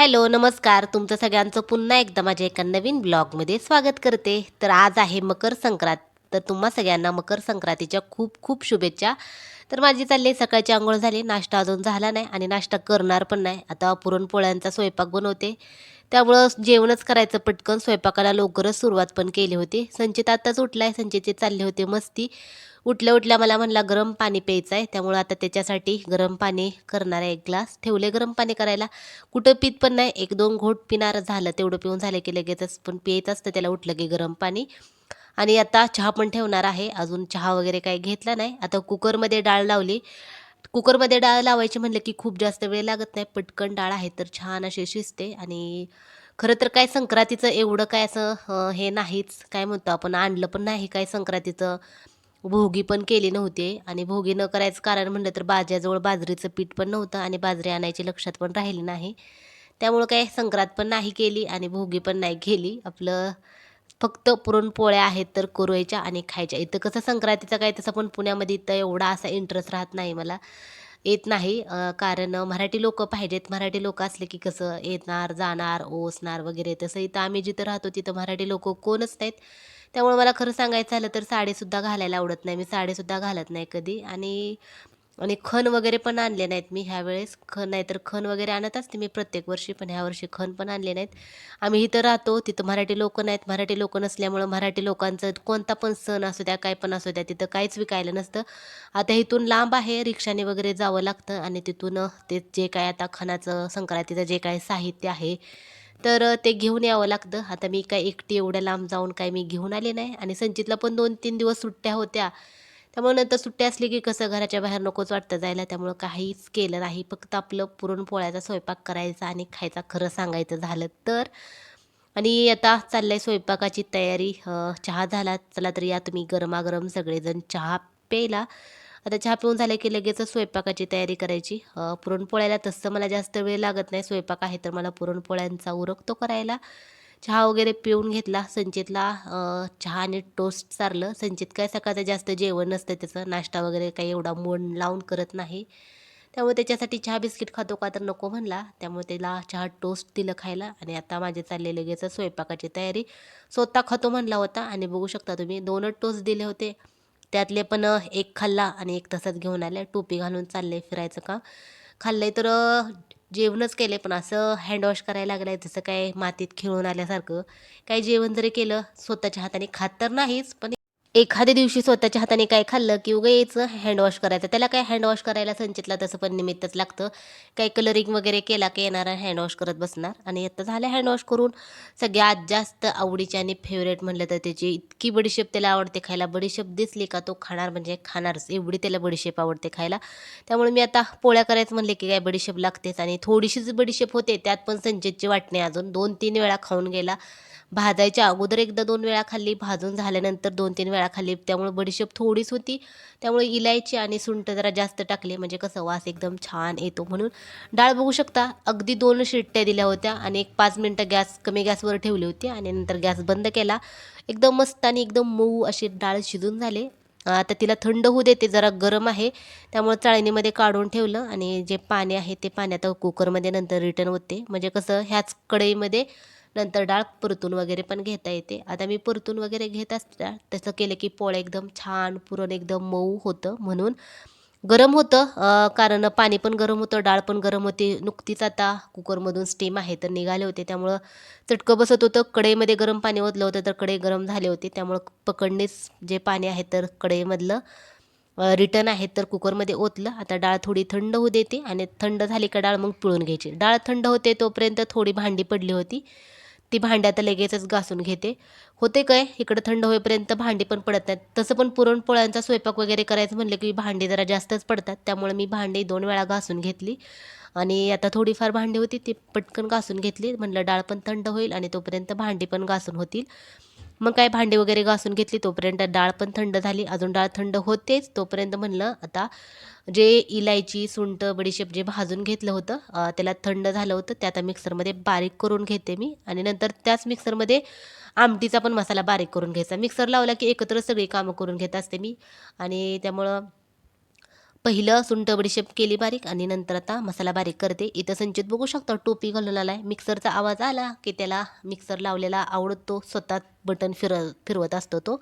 Hello नमस्कार. तुमचं सगळ्यांचं पुन्हा एकदा माझ्या एका नवीन ब्लॉगमध्ये स्वागत करते. तर आज आहे मकर संक्रांत. तर तुम्हा सगळ्यांना मकर संक्रांतीच्या खूप खूप शुभेच्छा. तर माझी चालली सकाळची आंघोळ झाली. नाश्ता अजून झाला नाही आणि नाश्ता करणार पण नाही. आता पुरणपोळ्यांचा स्वयंपाक बनवते. त्यामुळं जेवणच करायचं पटकन. स्वयंपाकाला लवकरच सुरुवात पण केली होती. संचित आत्ताच उठलाय. संचितचे चालले होते मस्ती. उठल्या उठल्या मला म्हणला गरम पाणी प्यायचं आहे त्यामुळं आता त्याच्यासाठी गरम पाणी करणार आहे एक ग्लास. ठेवले गरम पाणी करायला. कुठं पित पण नाही. एक दोन घोट पिणार झालं. तेवढं पिऊन झालं की लगेचच पण पियचं असतं. त्याला उठलं की गरम पाणी. आणि आता चहा पण ठेवणार आहे. अजून चहा वगैरे काही घेतला नाही. आता कुकरमध्ये डाळ लावली. कुकरमध्ये डाळ लावायची म्हणलं की खूप जास्त वेळ लागत नाही पटकन डाळ आहे तर छान अशी शिजते. आणि खरं तर काय संक्रांतीचं एवढं काय असं हे नाहीच. काय म्हणतो आपण आणलं पण नाही काय संक्रांतीचं. भोगी पण केली नव्हती. आणि भोगी न करायचं कारण म्हणलं तर बाज्याजवळ बाजरीचं पीठ पण नव्हतं आणि बाजरी आणायची लक्षात पण राहिली नाही. त्यामुळं काय संक्रांत पण नाही केली आणि भोगी पण नाही केली. आपलं फक्त पुरणपोळ्या आहेत तर कुरवायच्या आणि खायच्या. इथं कसं संक्रांतीचं काय तसं पण पुण्यामध्ये इथं एवढा असा इंटरेस्ट राहत नाही मला. येत नाही कारण मराठी लोक पाहिजेत. मराठी लोक असले की कसं येणार जाणार ओसणार वगैरे तसं इथं आम्ही जिथं राहतो तिथं मराठी लोक कोणच नाहीत. त्यामुळे मला खरं सांगायचं झालं तर साडीसुद्धा घालायला आवडत नाही. मी साडीसुद्धा घालत नाही कधी. आणि आणि खण वगैरे पण आणले नाहीत मी ह्यावेळेस. खण नाहीतर खण वगैरे आणत असते मी प्रत्येक वर्षी पण ह्या वर्षी खण पण आणले नाहीत. आम्ही इथं राहतो तिथं मराठी लोक नाहीत. मराठी लोक नसल्यामुळं मराठी लोकांचं कोणता पण सण असू द्या काय पण असू द्या तिथं काहीच विकायला नसतं. आता इथून लांब आहे रिक्षाने वगैरे जावं लागतं आणि तिथून ते जे काय आता खणाचं संक्रांतीचं जे काय साहित्य आहे तर ते घेऊन यावं लागतं. आता मी काय एकटी एवढ्या लांब जाऊन काय मी घेऊन आले नाही. आणि संचितला पण दोन तीन दिवस सुट्ट्या होत्या. त्यामुळे नंतर सुट्टी असली की कसं घराच्या बाहेर नकोच वाटतं जायला. त्यामुळं काहीच केलं नाही. फक्त आपलं पुरणपोळ्याचा स्वयंपाक करायचा आणि खायचा खरं सांगायचं झालं तर. आणि आता चाललं आहे स्वयंपाकाची तयारी. चहा झाला. चला तर या तुम्ही गरमागरम सगळेजण चहा प्यायला. आता चहा पिऊन झालं की लगेचच स्वयंपाकाची तयारी करायची. पुरणपोळ्याला तसं मला जास्त वेळ लागत नाही. स्वयंपाक आहे तर मला पुरणपोळ्यांचा उरकतो करायला. चहा वगैरे पिऊन घेतला संचितला चहा आणि टोस्ट चारलं संचित काय सकाळचं जास्त जेवण नसतं त्याचं. नाश्ता वगैरे काही एवढा मन लावून करत नाही. त्यामुळे त्याच्यासाठी चहा बिस्किट खातो का तर नको म्हणला. त्यामुळे त्याला चहा टोस्ट दिलं खायला आणि आता माझे चालले लगेच स्वयंपाकाची तयारी स्वतः खातो म्हणला होता. आणि बघू शकता तुम्ही दोनच टोस्ट दिले होते. त्यातले पण एक खाल्ला आणि एक तसंच घेऊन आले. टोपी घालून चालले फिरायचं का खाल्ले तर जेवणच केले पण असं हँडवॉश करायला लागलंय जसं काय मातीत खेळून आल्यासारखं. काही जेवण जरी केलं स्वतःच्या हाताने खात तर नाहीच पण एखाद्या दिवशी स्वतःच्या हाताने काय खाल्लं की उगा यायचं हँडवॉश करायचं. त्याला काय हँडवॉश करायला संचितला तसं पण निमित्तच लागतं. काही कलरिंग वगैरे केला की येणारा हँडवॉश करत बसणार. आणि आता झालं हँडवॉश करून सगळ्यात जास्त आवडीची आणि फेवरेट म्हणलं तर त्याची इतकी बडीशेप त्याला आवडते खायला. बडीशेप दिसली का तो खाणार म्हणजे खाणारच. एवढी त्याला बडीशेप आवडते खायला. त्यामुळे मी आता पोळ्या करायचं म्हणले की काय बडीशेप लागतेच. आणि थोडीशीच बडीशेप होते त्यात पण संचितची वाटणे अजून दोन तीन वेळा खाऊन गेला. भाजायच्या अगोदर एकदा दोन वेळा खाल्ली भाजून झाल्यानंतर दोन तीन वेळा खाल्ली. त्यामुळे बडीशेप थोडीच होती. त्यामुळे इलायची आणि सुंठ जरा जास्त टाकले. म्हणजे कसं वास एकदम छान येतो म्हणून. डाळ बघू शकता अगदी दोन शिट्ट्या दिल्या होत्या आणि एक पाच मिनटं गॅस कमी गॅसवर ठेवली होती आणि नंतर गॅस बंद केला. एकदम मस्त आणि एकदम मऊ अशी डाळ शिजून झाले. आता तिला थंड होऊ देते जरा गरम आहे. त्यामुळे चाळणीमध्ये काढून ठेवलं आणि जे पाणी आहे ते पाणी आता कुकरमध्ये नंतर रिटर्न होते. म्हणजे कसं ह्याच कढईमध्ये नंतर डाळ परतून वगैरे पण घेता येते. आता मी परतून वगैरे घेत असता तसं केलं की पोळ्या एकदम छान पुरण एकदम मऊ होतं म्हणून. गरम होतं कारण पाणी पण गरम होतं डाळ पण गरम होती. नुकतीच आता कुकरमधून स्टीम आहे तर निघाले होते. त्यामुळं चटकं बसत होतं. कढईमध्ये गरम पाणी ओतलं होतं तर कढई गरम झाले होते. त्यामुळं पकडणीच जे पाणी आहे तर कढईमधलं रिटर्न आहे तर कुकरमध्ये ओतलं. आता डाळ थोडी थंड होऊ देते आणि थंड झाली का डाळ मग पिळून घ्यायची. डाळ थंड होते तोपर्यंत थोडी भांडी पडली होती. ती भांडी आता लगेचच घासून घेते. होते काय? इकडं थंड होईपर्यंत भांडी पण पडत नाहीत. तसं पण पुरणपोळ्यांचा स्वयंपाक वगैरे करायचं म्हणलं की भांडी जरा जास्तच पडतात. त्यामुळे मी भांडी दोन वेळा घासून घेतली. आणि आता थोडीफार भांडी होती ती पटकन घासून घेतली. म्हणलं डाळ पण थंड होईल आणि तोपर्यंत भांडी पण घासून होतील. मग काय भांडी वगैरे घासून घेतली तोपर्यंत डाळ पण थंड झाली. अजून डाळ थंड होतेच तोपर्यंत म्हणलं आता जे इलायची सुंट बडीशेप जे भाजून घेतलं होतं त्याला थंड झालं होतं ते आता मिक्सरमध्ये बारीक करून घेते मी. आणि नंतर त्याच मिक्सरमध्ये आमटीचा पण मसाला बारीक करून घ्यायचा. मिक्सर लावला की एकत्र सगळी कामं करून घेत असते मी. आणि त्यामुळं पहिलं सुंठ बडीशेप केली बारीक आणि नंतर आता मसाला बारीक करते. इथं संचित बघू शकता टोपी घालून आला आहे मिक्सरचा आवाज आला की त्याला मिक्सर लावलेला आवडतो स्वतः बटन फिर फिरवत असतो तो.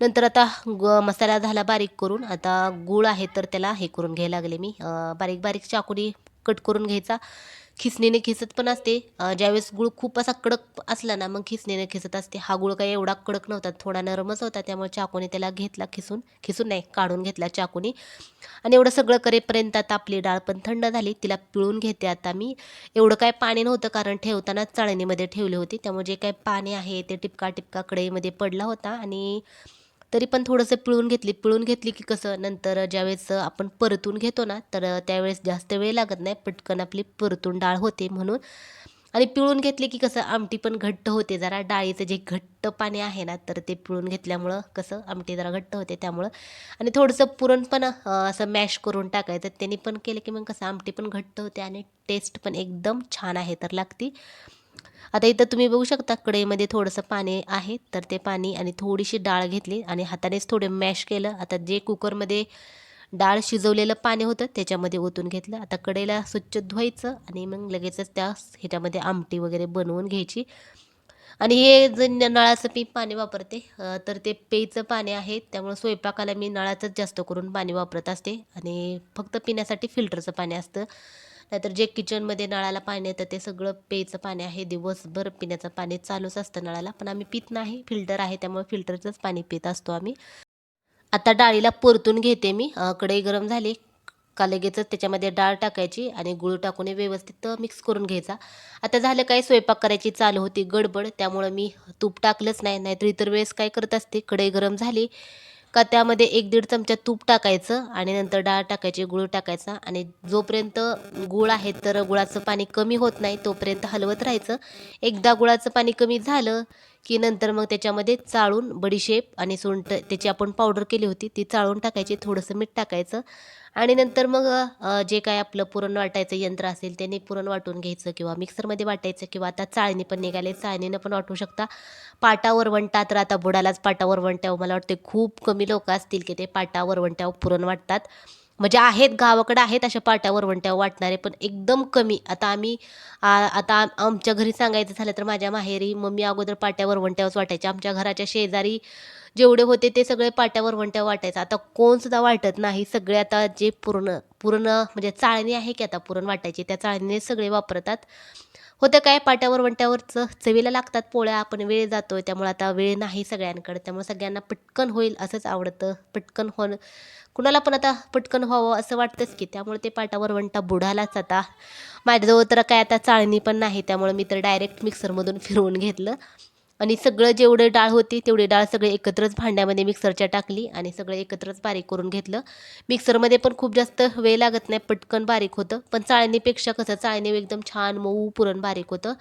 नंतर आता ग मसाला झाला बारीक करून आता गूळ आहे तर त्याला हे करून घ्यायला लागले मी. बारीक बारीक चाकुनी कट करून घ्यायचा. खिसणीने खिसत पण असते. ज्यावेळेस गुळ खूप असा कडक असला ना मग खिसणीने खिसत असते. हा गुळ काही एवढा कडक नव्हता थोडा नरमच होता त्यामुळे चाकूने त्याला घेतला खिसून खिसून नाही काढून घेतला चाकूने. आणि एवढं सगळं करेपर्यंत आता आपली डाळ पण थंड झाली. तिला पिळून घेते आता मी. एवढं काय पाणी नव्हतं कारण ठेवताना चाळणीमध्ये ठेवली होती. त्यामुळे जे काय पाणी आहे ते टिपका टिपका कढईमध्ये पडला होता. आणि तरी पण थोडंसं पिळून घेतली. पिळून घेतली की कसं नंतर ज्यावेळेस आपण परतून घेतो ना तर त्यावेळेस जास्त वेळ लागत नाही. पटकन आपली परतून डाळ होते म्हणून. आणि पिळून घेतली की कसं आमटी पण घट्ट होते. जरा डाळीचं जे घट्ट पाणी आहे ना तर ते पिळून घेतल्यामुळं कसं आमटी जरा घट्ट होते त्यामुळं. आणि थोडंसं पुरण पण असं मॅश करून टाकायचं. त्यांनी पण केलं की मग कसं आमटी पण घट्ट होते आणि टेस्ट पण एकदम छान आहे तर लागती. आता इथं तुम्ही बघू शकता कढईमध्ये थोडंसं पाणी आहे. तर ते पाणी आणि थोडीशी डाळ घेतली आणि हातानेच थोडे मॅश केलं. आता जे कुकरमध्ये डाळ शिजवलेलं पाणी होतं त्याच्यामध्ये ओतून घेतलं. आता कढईला स्वच्छ धुवायचं आणि मग लगेचच त्या ह्याच्यामध्ये आमटी वगैरे बनवून घ्यायची. आणि हे जे नळाचं मी पाणी वापरते तर ते पेयचं पाणी आहे. त्यामुळं स्वयंपाकाला मी नळाचंच जास्त करून पाणी वापरत असते. आणि फक्त पिण्यासाठी फिल्टरचं पाणी असतं. नाहीतर जे किचनमध्ये नळाला पाणी येतं ते सगळं पेयचं पाणी आहे. दिवसभर पिण्याचं पाणी चालूच असतं नळाला. पण आम्ही पित नाही. फिल्टर आहे त्यामुळे फिल्टरचंच पाणी पित असतो आम्ही. आता डाळीला परतून घेते मी. कढई गरम झाली. का लगेचच त्याच्यामध्ये डाळ टाकायची आणि गुळ टाकून हे व्यवस्थित मिक्स करून घ्यायचा. आता झालं काय स्वयंपाक करायची चालू होती गडबड. त्यामुळं मी तूप टाकलंच नाही. नाहीतर इतर वेळेस काय करत असते? कढई गरम झाली. का त्यामध्ये एक दीड चमचा तूप टाकायचं आणि नंतर डाळ टाकायची गुळ टाकायचा आणि जोपर्यंत गुळ आहे तर गुळाचं पाणी कमी होत नाही तोपर्यंत हलवत राहायचं. एकदा गुळाचं पाणी कमी झालं की नंतर मग त्याच्यामध्ये चाळून बडीशेप आणि सुंठ त्याची आपण पावडर केली होती ती चाळून टाकायची थोडंसं मीठ टाकायचं. आणि नंतर मग जे काय आपलं पुरण वाटायचं यंत्र असेल त्याने पुरण वाटून घ्यायचं किंवा मिक्सरमध्ये वाटायचं किंवा आता चाळणी पण निघाले चाळणीनं पण वाटू शकता. पाटा वरवंटा तर आता बुडालाच पाटा वरवंट्यावर मला वाटते खूप कमी लोक असतील की ते पाटा वरवंट्यावर पुरण वाटतात. म्हणजे आहेत गावाकडे आहेत अशा पाट्या वरवंट्या वाटणारे पण एकदम कमी. आता आम्ही आता आमच्या घरी सांगायचं झालं तर माझ्या माहेरी मम्मी अगोदर पाट्या वरवंट्यावरच वाटायच्या आमच्या घराच्या शेजारी जेवढे होते ते सगळे पाट्यावर वंट्या वाटायचं. आता कोण सुद्धा वाटत नाही सगळे आता जे पूर्ण पूर्ण म्हणजे चाळणी आहे की आता पुरण वाटायची त्या चाळणीने सगळे वापरतात. होतं काय पाट्यावर वंट्यावरचं चवीला लागतात पोळ्या आपण वेळ जातोय त्यामुळे आता वेळ नाही सगळ्यांकडे त्यामुळे सगळ्यांना पटकन होईल असंच आवडतं पटकन होणं. कुणाला पण आता पटकन व्हावं असं वाटतंच की त्यामुळे ते पाटावर वंटा बुडालाच आता. माझ्याजवळ तर काय आता चाळणी पण नाही त्यामुळे मी तर डायरेक्ट मिक्सरमधून फिरवून घेतलं. आणि सगळं जेवढे डाळ होती तेवढी डाळ सगळे एकत्रच भांड्यामध्ये मिक्सरच्या टाकली आणि सगळं एकत्रच बारीक करून घेतलं. मिक्सरमध्ये पण खूप जास्त वेळ लागत नाही पटकन बारीक होतं. पण चाळणीपेक्षा कसं चाळणी एकदम छान मऊ पुरण बारीक होतं.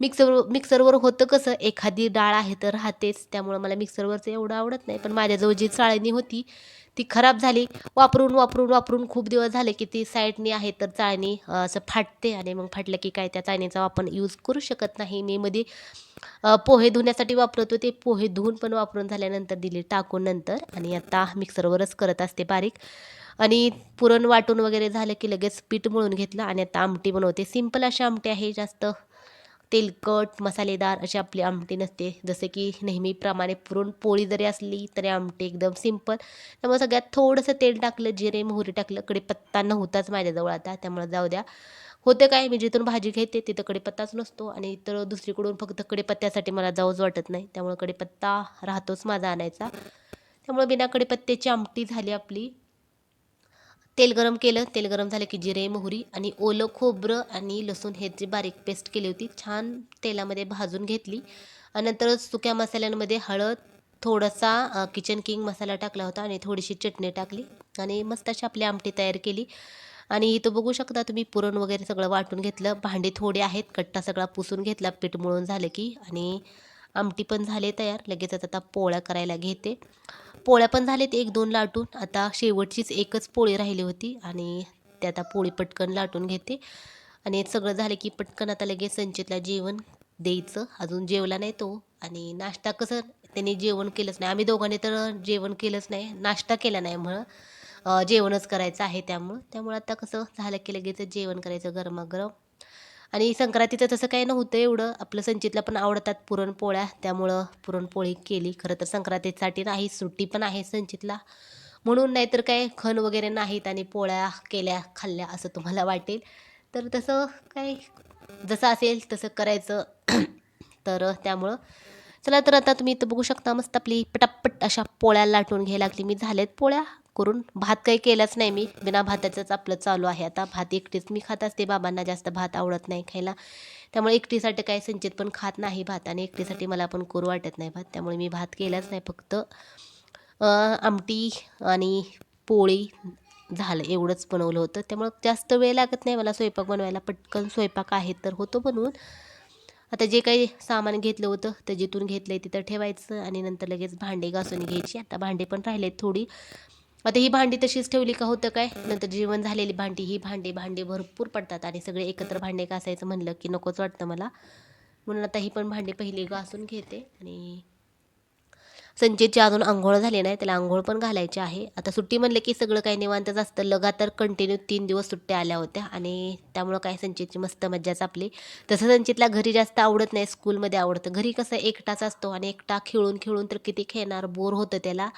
मिक्सर मिक्सरवर होतं कसं एखादी डाळ आहे तर राहतेच. त्यामुळं मला मिक्सरवरचं एवढं आवडत नाही. पण माझ्याजवळ जी चाळणी होती ती खराब झाली. वापरून वापरून वापरून खूप दिवस झाले की ती साईडनी आहे तर चाळणी असं फाटते आणि मग फाटलं की काय त्या चाळणीचा आपण यूज करू शकत नाही. मी मध्ये पोहे धुण्यासाठी वापरत होते. पोहे धुवून पण वापरून झाल्यानंतर दिले टाकून नंतर. आणि आता मिक्सरवरच करत असते बारीक. आणि पुरण वाटून वगैरे झालं की लगेच पीठ मळून घेतलं आणि आता आमटी बनवते. सिंपल अशी आमटी आहे जास्त तेलकट मसालेदार अशी आपली आमटी नसते. जसे की नेहमीप्रमाणे पुरणपोळी जरी असली तरी आमटी एकदम सिंपल त्यामुळे सगळ्यात थोडंसं तेल टाकलं जिरे मोहरी टाकलं कडेपत्ता नव्हताच माझ्याजवळ आता. त्यामुळे जाऊ द्या. होतं काय मी जिथून भाजी घेते तिथं कडेपत्ताच नसतो आणि इतर दुसरीकडून फक्त कडेपत्त्यासाठी मला जाऊच वाटत नाही. त्यामुळे कडीपत्ता राहतोच माझा आणायचा. त्यामुळे बिना कडीपत्त्याची आमटी झाली आपली. तेल गरम केलं. तेल गरम झालं की जिरे मोहरी आणि ओलं खोबरं आणि लसूण ह्याची बारीक पेस्ट केली होती छान तेलामध्ये भाजून घेतली. आणि नंतर सुक्या मसाल्यांमध्ये हळद थोडासा किचन किंग मसाला टाकला होता आणि थोडीशी चटणी टाकली आणि मस्त अशी आपली आमटी तयार केली. आणि इथं बघू शकता तुम्ही पुरण वगैरे सगळं वाटून घेतलं. भांडी थोडे आहेत कट्टा सगळा पुसून घेतला. पीठ मळून झालं की आणि आमटी पण झाले तयार. लगेचच आता पोळ्या करायला घेते. पोळ्या पण झालेत एक दोन लाटून. आता शेवटचीच एकच पोळी राहिली होती आणि ते आता पोळी पटकन लाटून घेते. आणि सगळं झालं की पटकन आता लगेच संचितला जेवण द्यायचं. अजून जेवला नाही तो आणि नाश्ता कसं त्यांनी जेवण केलंच नाही. आम्ही दोघांनी तर जेवण केलंच नाही. नाश्ता केला नाही म्हणून जेवणच करायचं आहे त्यामुळं. त्यामुळं आता कसं झालं की लगेच जेवण करायचं गरमागरम. आणि संक्रांतीचं तसं काही नव्हतं एवढं. आपलं संचितला पण आवडतात पुरणपोळ्या. त्यामुळं पुरणपोळी केली. खरं तर संक्रांतीसाठी नाही सुट्टी पण आहे संचितला. म्हणून नाहीतर काय खण वगैरे नाहीत आणि पोळ्या केल्या खाल्ल्या असं तुम्हाला वाटेल. तर तसं काय जसं असेल तसं करायचं. तर त्यामुळं. चला तर आता तुम्ही इथं बघू शकता मस्त आपली पटापट अशा पोळ्या लाटून घ्यायला लागली. मी झालेत पोळ्या. करून भात काही केलाच नाही मी. बिना भाताचंच आपलं चालू आहे. आता भात एकटीच मी खात असते. बाबांना जास्त भात आवडत नाही खायला. त्यामुळे एकटीसाठी काही संचित पण खात नाही भात आणि एकटीसाठी मला पण करू वाटत नाही भात. त्यामुळे मी भात केलाच नाही फक्त आमटी आणि पोळी झालं. एवढंच बनवलं होतं. त्यामुळं जास्त वेळ लागत नाही. मला स्वयंपाक बनवायला पटकन स्वयंपाक आहे तर होतो बनवून. आता जे काही सामान घेतलं होतं ते जिथून घेतलं आहे तिथं ठेवायचं आणि नंतर लगेच भांडे घासून घ्यायची. आता भांडे पण राहिलेत थोडी. आता ही भांडी तशीच ठेवली का होतं काय? नंतर जीवन झालेली भांडी ही भांडी भांडी भरपूर पडतात आणि सगळे एकत्र भांडे घासायचं म्हणलं की नकोच वाटतं मला. म्हणून आता ही पण भांडी पहिली घासून घेते आणि संचितची अजून आंघोळ झाली नाही त्याला आंघोळ पण घालायची आहे. आता सुट्टी म्हणलं की सगळं काही निवांतच असतं. लगातार कंटिन्यू तीन दिवस सुट्ट्या आल्या होत्या आणि त्यामुळं काय संचितची मस्त मज्जाच आपली. तसं संचितला घरी जास्त आवडत नाही स्कूलमध्ये आवडतं. घरी कसं एकटाच असतो आणि एकटा खेळून खेळून तर किती खेळणार? बोर होतं त्याला.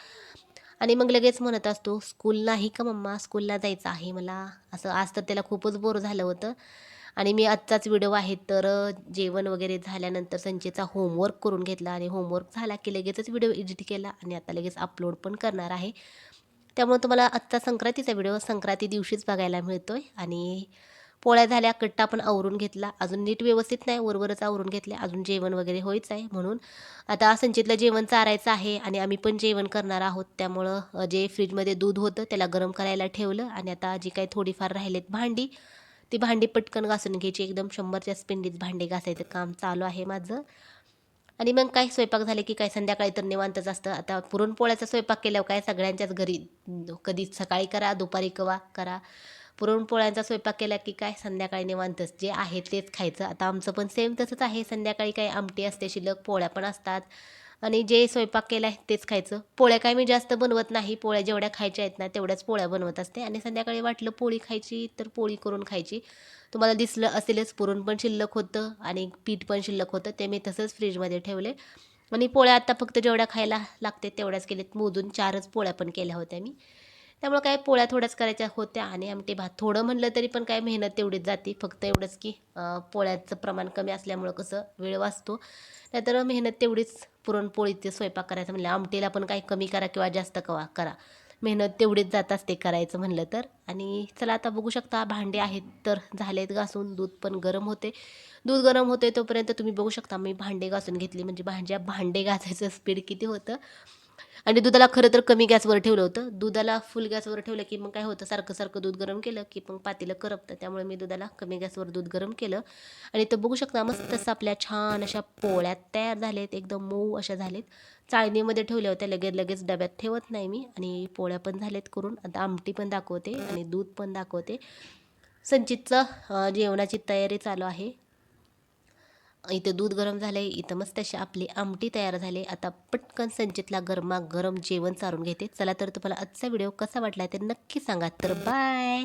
आणि मग लगेच म्हणत असतो स्कूल नाही का मम्मा? स्कूलला जायचं आहे मला. असं आज तर त्याला खूपच बोर झालं होतं. आणि मी आजचाच व्हिडिओ आहे तर जेवण वगैरे झाल्यानंतर संचेचा होमवर्क करून घेतला आणि होमवर्क झाला की लगेचच व्हिडिओ एडिट केला आणि आता लगेच अपलोड पण करणार आहे. त्यामुळे तुम्हाला आजचा संक्रांतीचा व्हिडिओ संक्रांती दिवशीच बघायला मिळतो आहे आणि पोळ्या झाल्या कट्टा पण आवरून घेतला. अजून नीट व्यवस्थित नाही वरवरच आवरून घेतले. अजून जेवण वगैरे होईच आहे म्हणून. आता संचितला जेवण चारायचं आहे आणि आम्ही पण जेवण करणार आहोत. त्यामुळं जे फ्रीजमध्ये दूध होतं त्याला गरम करायला ठेवलं आणि आता जी काही थोडीफार राहिलेत भांडी ती भांडी पटकन घासून घ्यायची. एकदम शंभरच्या स्पिंडीत भांडी घासायचं काम चालू आहे माझं. आणि मग काय स्वयंपाक झाले की काय? संध्याकाळी तर निवांतच असतं. आता पुरणपोळ्याचा स्वयंपाक केल्यावर काय? सगळ्यांच्याच घरी कधी सकाळी करा दुपारी कवा करा. पुरणपोळ्यांचा स्वयंपाक केला की काय संध्याकाळी निवांतच जे आहे तेच खायचं. आता आमचं पण सेम तसंच आहे. संध्याकाळी काय आमटी असते शिल्लक पोळ्या पण असतात. आणि जे स्वयंपाक केला आहे तेच खायचं. पोळ्या काय मी जास्त बनवत नाही. पोळ्या जेवढ्या खायच्या आहेत ना तेवढ्याच पोळ्या बनवत असते. आणि संध्याकाळी वाटलं पोळी खायची तर पोळी करून खायची. तुम्हाला दिसलं असेलच पुरण पण शिल्लक होतं आणि पीठ पण शिल्लक होतं. ते मी तसंच फ्रीजमध्ये ठेवले. आणि पोळ्या आता फक्त जेवढ्या खायला लागते तेवढ्याच केलेत. मोजून चारच पोळ्या पण केल्या होत्या मी. त्यामुळं काय पोळ्या थोड्याच करायच्या होत्या आणि आमटे भात. थोडं म्हणलं तरी पण काय मेहनत तेवढीच जाते. फक्त एवढंच की पोळ्याचं प्रमाण कमी असल्यामुळं कसं वेळ वाचतो. नाहीतर मेहनत तेवढीच पुरणपोळीचे स्वयंपाक करायचं म्हणलं. आमटीला पण काही कमी करा किंवा जास्त कवा करा. मेहनत तेवढीच जात असते करायचं म्हणलं तर. आणि चला आता बघू शकता भांडे आहेत तर झालेत घासून. दूध पण गरम होते. दूध गरम होते तोपर्यंत तुम्ही बघू शकता मी भांडे घासून घेतली. म्हणजे भांड्या भांडे घासायचं स्पीड किती होतं. आणि दुधाला खरं तर कमी गॅसवर ठेवलं होतं. दुधाला फुल गॅसवर ठेवलं की मग काय होतं? सारखं सारखं दूध गरम केलं की मग पातेलं करपतं. त्यामुळे मी दुधाला कमी गॅसवर दूध गरम केलं. आणि तर बघू शकता मस्त तसं आपल्या छान अशा पोळ्यात तयार झालेत एकदम मऊ अशा झालेत चाळणीमध्ये ठेवल्या होत्या लगेच लगेच डब्यात ठेवत नाही मी. आणि पोळ्या पण झालेत करून. आता आमटी पण दाखवते आणि दूध पण दाखवते. संचितचं जेवणाची तयारी चालू आहे. इथं दूध गरम झालंय इथं मस्त अशी आपली आमटी तयार झाली. आता पटकन संचितला गरमा गरम जेवण चारून घेते. चला तर तुम्हाला आजचा व्हिडिओ कसा वाटला ते नक्की सांगा. तर बाय!